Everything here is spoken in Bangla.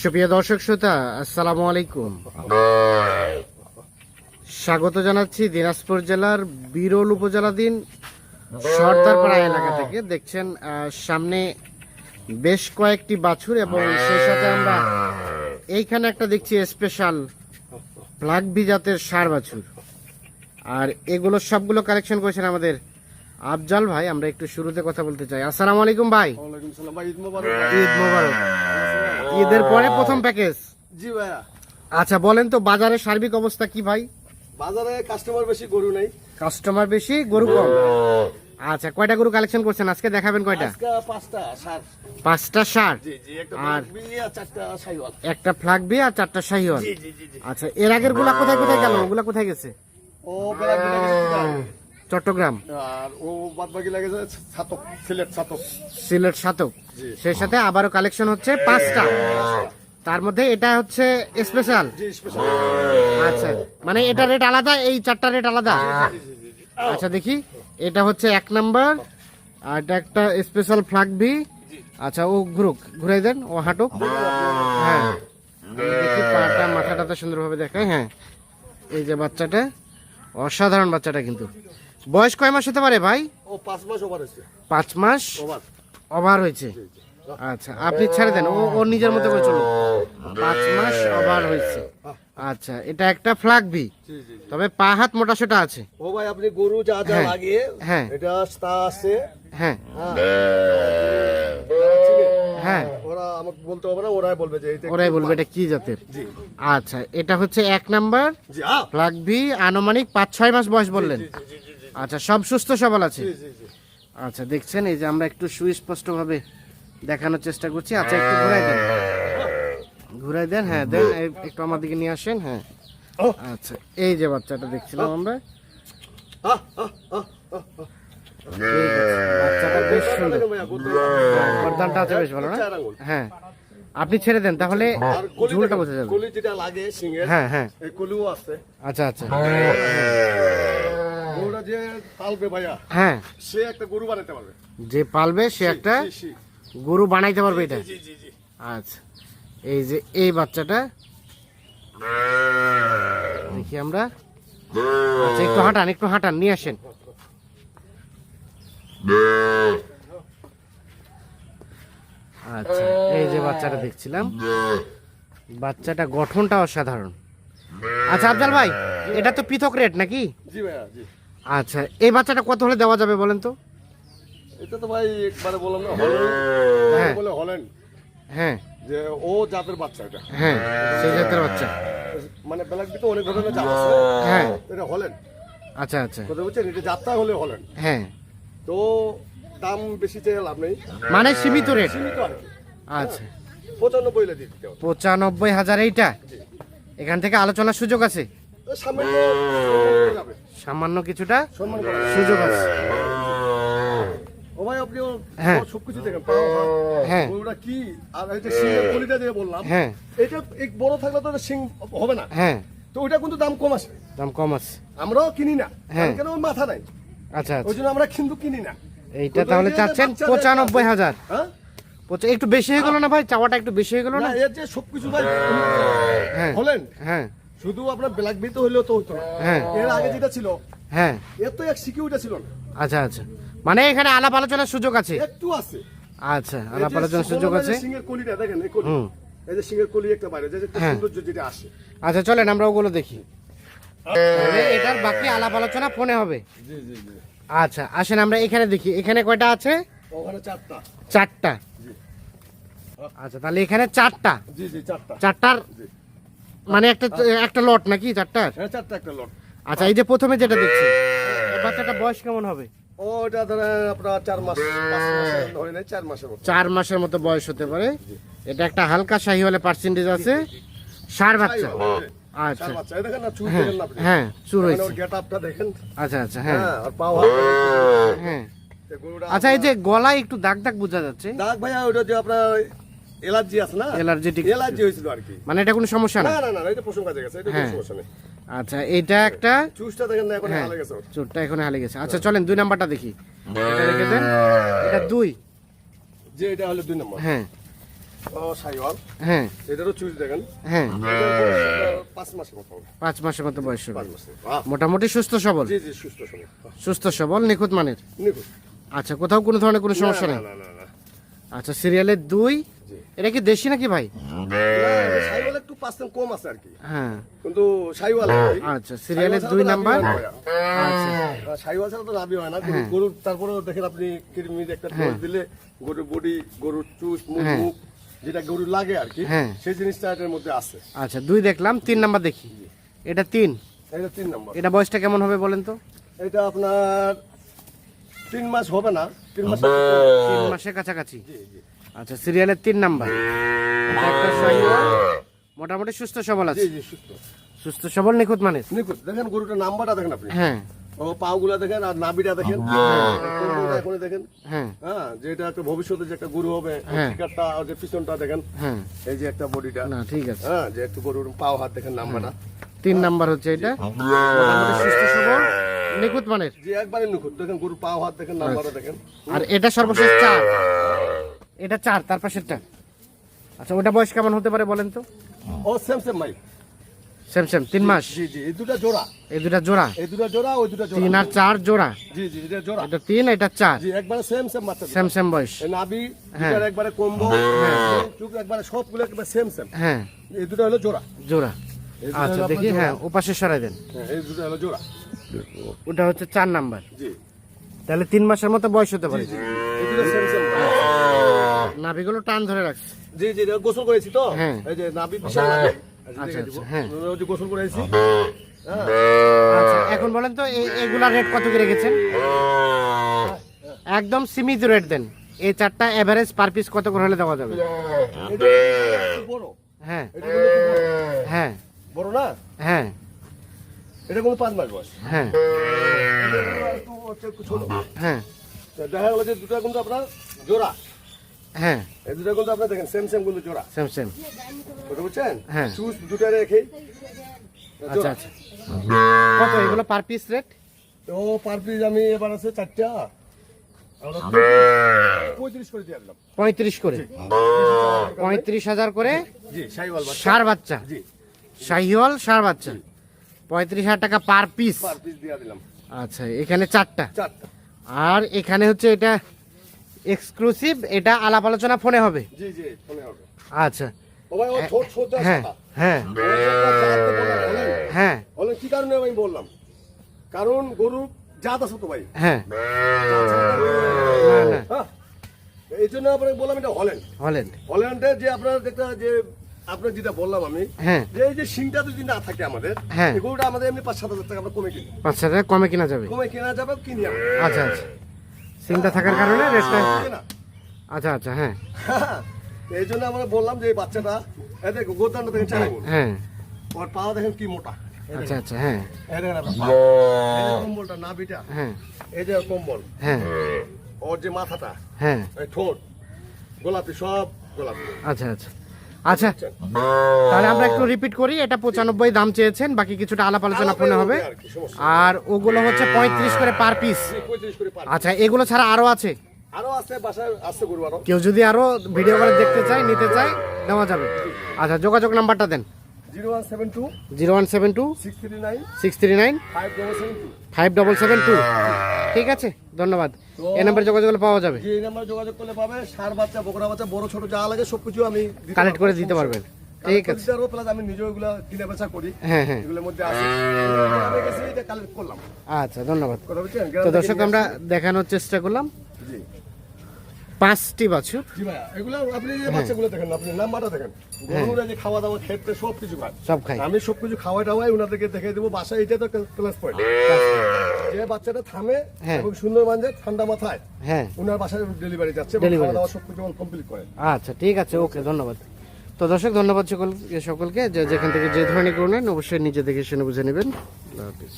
সুপ্রিয় দর্শক শ্রোতা আসসালামু আলাইকুম। স্বাগত জানাচ্ছি দিনাজপুর জেলার বিরল উপজেলাধীন সর্দারপাড়া এলাকা থেকে। দেখছেন সামনে বেশ কয়েকটি বাছুর এবং সেই সাথে আমরা এইখানে একটা দেখছি স্পেশাল প্লাগবি জাতের সার বাছুর। আর এগুলো সবগুলো কালেকশন করেছেন আমাদের আফজাল ভাই আমরা একটু শুরুতে কথা বলতে চাই। আসসালামু আলাইকুম ভাই। ঈদ মোবারক। ঈদের পরে প্রথম প্যাকেজ জি ভাইয়া। আচ্ছা বলেন তো বাজারের সার্বিক অবস্থা কি ভাই? বাজারে কাস্টমার বেশি গরু নেই। কাস্টমার বেশি গরু কম? আচ্ছা কয়টা গরু কালেকশন করছেন? আজকে দেখাবেন কয়টা? আজকে পাঁচটা সার। ষাট জি জি একটা আর- মুরগি আর চারটা একটা ফ্লাগবি আর চারটা শাহিওয়াল জি জি জি জি। আচ্ছা এর আগেরগুলা কোথায় কোথায় গেল? ওগুলা কোথায় গেছে? ও চট্টগ্রাম। আর ও বাদ বাকি লাগে ছাতক সিলেট ছাতক সিলেট সাতক। সেই সাথে আবারও কালেকশন হচ্ছে পাঁচটা। তার মধ্যে এটা হচ্ছে স্পেশাল আচ্ছা মানে এটা রেট আলাদা এই চারটা রেট আলাদা? আচ্ছা দেখি। এটা হচ্ছে এক নাম্বার আর এটা একটা স্পেশাল ফ্লাগবি আচ্ছা ও ঘুরুক ঘুরাই দেন ও হাঁটুক। হ্যাঁ। দেখি পাটা মাথাটা সুন্দরভাবে দেখায় হ্যাঁ। এই যে বাচ্চাটা অসাধারণ বাচ্চাটা কিন্তু। বয়স কয় মাস হতে পারে ভাই? ও পাঁচ মাস ওভার হয়েছে। পাঁচ মাস ওভার ওভার হয়েছে? আচ্ছা আপনি ছেড়ে দেন। ও ওর নিজের মতো করে চলুন পাঁচ মাস ওভার হয়েছে। আচ্ছা এটা একটা ফ্লাগবি জি জি জি। তবে পা হাত মোটা সোটা আছে। ও ভাই আপনি গরু যা যা হ্যাঁ, লাগে হ্যাঁ। এটা তা আছে। হ্যাঁ। হ্যাঁ। হ্যাঁ। ওরা আমাকে বলতে হবে না ওরাই বলবে যে এইটা ওরাই বলবে এটা কি জাতের। জি। আচ্ছা এটা হচ্ছে এক নাম্বার জি ফ্লাগবি আনুমানিক পাঁচ ছয় মাস বয়স বললেন। আচ্ছা সব সুস্থ সবল আছে আচ্ছা দেখছেন এই যে আমরা একটু সুস্পষ্ট ভাবে দেখানোর চেষ্টা করছি আচ্ছা একটু ঘুরাই দেন ঘুরাই দেন হ্যাঁ দেন একটু আমার দিকে নিয়ে আসেন হ্যাঁ। আচ্ছা এই যে বাচ্চাটা দেখছিলাম আমরা। বাচ্চাটা বেশ সুন্দর গরদানটা আছে বেশ ভালো না হ্যাঁ আপনি ছেড়ে দেন তাহলে ঝুলটা বোঝা যাবে কলি যেটা লাগে সিংহের হ্যাঁ হ্যাঁ কলিও আছে আচ্ছা আচ্ছা যে পালবে ভাইয়া হ্যাঁ। সে একটা গরু বানাতে পারবে। যে পালবে সে একটা গরু বানাইতে পারবে এটা? আচ্ছা। এই যে এই বাচ্চাটা দেখি আমরা। আচ্ছা একটু হাঁটান একটু হাঁটান নিয়ে আসেন। আচ্ছা এই যে বাচ্চাটা দেখছিলাম। বাচ্চাটা গঠনটা অসাধারণ। আচ্ছা আফজাল ভাই এটা তো পৃথক রেট নাকি? জি ভাইয়া জি। আচ্ছা এই বাচ্চাটা কত হলে দেওয়া যাবে বলেন তো? এটা তো ভাই একবারে বললাম না হলেন হ্যাঁ। বলে হলেন হ্যাঁ। যে ও জাতের বাচ্চা এটা। হ্যাঁ সেই জাতের বাচ্চা। মানে বেলাক তো অনেক ধরনের জাত আছে। হ্যাঁ। এটা হলেন। আচ্ছা আচ্ছা। কথা বলছেন এটা জাতটা হলে হলেন। হ্যাঁ। তো দাম বেশি চেয়ে লাভ নেই। মানে সীমিত রেট? সীমিত আর কি। আচ্ছা। পঁচানব্বই দিতে পঁচানব্বই হাজার এইটা? এখান থেকে আলোচনার সুযোগ আছে? তো সামান্য যাবে। সামান্য কিছুটা যাবে। সুযোগ আছে। ভাই আপনি হ্যাঁ। সবকিছু দেখেন হ্যাঁ। গরুটা কি? আর এই যে সিংহের কলিটা দিয়ে বললাম হ্যাঁ। এটা এক বড় থাকলে তো এটা সিং হবে না। হ্যাঁ। তো ওইটা কিন্তু দাম কম আছে। দাম কম আছে। আমরাও কিনি না হ্যাঁ। কেন ওর মাথা নাই? আচ্ছা ওই আচ্ছা জন্য আমরা কিন্তু কিনি না। এইটা তাহলে চাচ্ছেন পঁচানব্বই হাজার। হ্যাঁ? একটু বেশি হয়ে গেল না ভাই? চাওয়াটা একটু বেশি হয়ে গেল না? এর যে সবকিছু ভাই হ্যাঁ। হলেন হ্যাঁ। শুধু আপনার ব্ল্যাক বিতে হইলেও তো হতো না। হ্যাঁ। এর আগে যেটা ছিল হ্যাঁ। এর তো এক সিকিউরিটি ছিল না। আচ্ছা আচ্ছা। মানে এখানে আলাপ আলোচনার সুযোগ আছে? একটু আছে। আচ্ছা আলাপ আলোচনার সুযোগ আছে? সিংহের কলিটা দেখেন এই কলি। এই যে সিংহের কলি একটা বাইরে যে হ্যাঁ। সৌন্দর্য যেটা আসে। আচ্ছা চলেন আমরা ওগুলো দেখি। এটার বাকি আলাপ আলোচনা ফোনে হবে। জি জি জি। আচ্ছা আসেন আমরা এখানে দেখি। এখানে কয়টা আছে? ওখানে চারটা। চারটা। জি। আচ্ছা তাহলে এখানে চারটা। জি জি চারটা। চারটার। মানে একটা একটা লট নাকি চারটার? হ্যাঁ চারটা একটা লট আচ্ছা এই যে প্রথমে যেটা দেখছি এই বাচ্চাটা বয়স কেমন হবে? ও এটা ধরেন আপনার চার মাস ধরে নেই চার মাসের মতো। চার মাসের মতো বয়স হতে পারে। এটা একটা হালকা শাহি হলে পার্সেন্টেজ আছে। সার বাচ্চা। আচ্ছা। এই দেখেন না চুল হ্যাঁ না আপনি? হ্যাঁ চুর মানে হয়েছে। আচ্ছা আচ্ছা হ্যাঁ। হ্যাঁ আর পাও হ্যাঁ। আচ্ছা এই যে গলায় একটু দাগ দাগ বোঝা যাচ্ছে। দাগ ভাইয়া ওটা যে আপনার এলার্জি আছে না? অ্যালার্জেটিক এলার্জি হয়েছিল আর কি। মানে এটা কোনো সমস্যা না? না না এটা পশম কাজে গেছে এটা কোনো হ্যাঁ। সমস্যা নেই। আচ্ছা এটা একটা চুজটা দেখেন না এখন হ্যাঁ গেছে। ওর। চোরটা এখন হালে গেছে। আচ্ছা চলেন দুই নাম্বারটা দেখি। এটা রেখে দেন। এটা দুই। যে এটা হলো দুই নম্বর। হ্যাঁ। ও সাইওয়াল। হ্যাঁ। এটারও চুজ দেখেন। হ্যাঁ। পাঁচ মাসের মতো পাঁচ মাসের মতো বয়স হবে। মোটামুটি সুস্থ সবল। জি জি সুস্থ সময় সুস্থ সবল নিখুঁত মানের? নিখুঁত। আচ্ছা কোথাও কোনো ধরনের কোনো সমস্যা নেই? আচ্ছা সিরিয়ালের দুই। এটা কি দেশি নাকি ভাই? একটু পার্সেন্ট কম আছে আর কি। হ্যাঁ। কিন্তু সাইওয়াল আচ্ছা সিরিয়ালের দুই নাম্বার? আচ্ছা। ছাড়া তো লাভই হয় না। গরু- গরুর তারপরে দেখেন আপনি কৃমির একটা ডোজ দিলে গরুর বডি গরুর চুষ মুখ হ্যাঁ। যেটা গরুর লাগে আর কি হ্যাঁ। সেই জিনিসটা এটার মধ্যে আছে। আচ্ছা দুই দেখলাম তিন নাম্বার দেখি। এটা তিন? এটা তিন নম্বর। এটা বয়সটা কেমন হবে বলেন তো? এটা আপনার তিন মাস হবে না তিন মাস তিন মাসের কাছাকাছি? জি জি। আচ্ছা সিরিয়ালের তিন নাম্বার। এটা মোটামুটি সুস্থ সবল আছে? সুস্থ। সুস্থ সবল নিখুঁত মানের নিখুঁত। দেখেন গরুটার নাম্বারটা দেখেন আপনি। হ্যাঁ। ও পাগুলা দেখেন আর নাবিটা দেখেন। কোমরটা দেখেন। হ্যাঁ। হ্যাঁ যেটা একটা ভবিষ্যতে যে একটা গরু হবে হ্যাঁ। শিকারটা আর যে পিছনটা দেখেন। হ্যাঁ। এই যে একটা বডিটা। না ঠিক আছে। হ্যাঁ যে একটু গরুর পাও হাত দেখেন নাম্বারটা। তিন নাম্বার হচ্ছে এটা। সুস্থ সবল। নিখুঁত মানের? যে একবারে নিখুঁত। দেখেন গরুর পাও হাত দেখেন নাম্বারটা দেখেন। আর এটা সর্বশেষ চার? এটা চার তার পাশেরটা আচ্ছা ওটা বয়স কেমন হতে পারে বলেন তো? ও same same my same same তিন মাস? জি জি এই দুটা জোড়া। এই দুটা জোড়া? এই দুটা জোড়া ওই দুটা জোড়া। তিন আর চার জোড়া? জি জি এটা জোড়া। এটা তিন এটা চার? জি একবারে সেম সেম দুটো। সেম সেম বয়স। এই নাভি হ্যাঁ। একবারে কম্বো চুপ একবারে সবগুলো একবারে সেম সেম হ্যাঁ। এই দুটো হলো জোড়া। জোড়া। আচ্ছা দেখি হ্যাঁ। ওপাশে সরাই দেন। হ্যাঁ, এই দুটো হলো জোড়া। ওটা হচ্ছে চার নাম্বার। তাহলে তিন মাসের মতো বয়স হতে পারে। নাভিগুলো টান ধরে রাখছে। জি জি গোসল করেছি তো? হ্যাঁ। এই যে নাভি বিশাল আচ্ছা, আচ্ছা, হ্যাঁ। গোসল করেছি। হ্যাঁ। আচ্ছা এখন বলেন তো এই এগুলা রেট কত করে রেখেছেন? একদম সীমিত রেট দেন। এই চারটা এভারেজ পার পিস কত করে হলে দেওয়া যাবে? হ্যাঁ। হ্যাঁ। বড় না? হ্যাঁ। এটা কোনো পাঁচ মাস বয়স। হ্যাঁ। ছোট হ্যাঁ দেখা গেল যে দুটো কিন্তু আপনার জোড়া। হ্যাঁ। এই দুটো কিন্তু আপনার দেখেন সেম সেম কিন্তু জোড়া। সেম সেম বুঝতে বুঝছেন হ্যাঁ। চুজ দুটো রেখে আচ্ছা আচ্ছা। কত এগুলো পার পিস রেট তো পার পিস আমি এবার আছে চারটা। পঁয়ত্রিশ করে পঁয়ত্রিশ হাজার করে বাচ্চা। সার বাচ্চা। জি। শাহিওয়াল সার বাচ্চা। পঁয়ত্রিশ হাজার টাকা পার পিস পার পিস দিয়ে দিলাম। আচ্ছা এখানে চারটা। চারটা। আর এখানে হচ্ছে এটা এক্সক্লুসিভ এটা আলাপ আলোচনা ফোনে হবে। জি জি ফোনে হবে। আচ্ছা। ও ভাই ও ছোট ছোট হ্যাঁ হ্যাঁ। হ্যাঁ। বলেন কি কারণে আমি বললাম? কারণ গরু জাত আছে তো ভাই। হ্যাঁ। না হ্যাঁ এই জন্য আপনাকে বললাম এটা হলেন হলেন হল্যান্ডে যে আপনার যেটা যে আপনার যেটা বললাম আমি হ্যাঁ। যে এই যে সিংটা যদি না থাকে আমাদের হ্যাঁ। গরুটা আমাদের এমনি পাঁচ সাত হাজার টাকা আমরা কমে কিনি। পাঁচ হাজার কমে কিনা যাবে? কমে কেনা যাবে কিনি আচ্ছা আচ্ছা। সিমটা থাকার কারণে রেটটা আচ্ছা আচ্ছা হ্যাঁ। এই জন্য আমরা বললাম যে এই বাচ্চাটা এই দেখো গোদানটা দেখেন চাই হ্যাঁ ওর পা দেখেন কি মোটা। আচ্ছা আচ্ছা হ্যাঁ। এই দেখেন পা। এই যে হ্যাঁ। এই যে কম্বল। হ্যাঁ। ওর যে মাথাটা হ্যাঁ। এই ঠোঁট গোলাপি সব গোলাপি। আচ্ছা আচ্ছা। আচ্ছা। তাহলে আমরা একটু রিপিট করি এটা পঁচানব্বই দাম চেয়েছেন বাকি কিছুটা আলাপ আলোচনা ফোনে হবে। আর ওগুলো হচ্ছে পঁয়ত্রিশ করে পার পিস আচ্ছা এগুলো ছাড়া আরও আছে? কেউ যদি আরও ভিডিও করে দেখতে চায় নিতে চায় দেওয়া যাবে। আচ্ছা যোগাযোগ নাম্বারটা দেন। Zero one seven two zero one seven two six three nine six three nine five double seven two five double seven two ঠিক আছে ধন্যবাদ। এই নাম্বারে যোগাযোগ করলে পাওয়া যাবে। এই নাম্বারে যোগাযোগ করলে পাবে সার বাচ্চা বকরা বাচ্চা বড় ছোট যা লাগে সবকিছু আমি কালেক্ট করে দিতে পারবেন। ঠিক আছে। পারব, plus আমি নিজেও এগুলো কিনে বেচা করি। হ্যাঁ হ্যাঁ। এগুলোর মধ্যে আছে। আমি গেছি এটা কালেক্ট করলাম। আচ্ছা ধন্যবাদ। তো দর্শক আমরা দেখানোর চেষ্টা করলাম। জি। পাঁচটি বাছুর। জি ভাইয়া এগুলো আপনি যে বাচ্চাগুলো দেখেন আপনি নাম্বারটা দেখেন। গরুরা যে খাওয়া দাওয়া ক্ষেত্রে সব কিছু খায়। সব খাই আমি সবকিছু খাওয়াই টাওয়াই ওনাদেরকে দেখে দেবো বাসায় এটা তো প্লাস পয়েন্ট। যে বাচ্চাটা থামে হ্যাঁ। এবং সুন্দর মানজে ঠান্ডা মাথায় হ্যাঁ। ওনার বাসায় ডেলিভারি যাচ্ছে খাওয়া দাওয়া সবকিছু কমপ্লিট করে। আচ্ছা ঠিক আছে ওকে ধন্যবাদ। তো দর্শক ধন্যবাদ সকল সকলকে। যে যেখান থেকে যে ধরনের করুন অবশ্যই নিজে দেখে শুনে বুঝে নেবেন। আল্লাহ হাফিজ।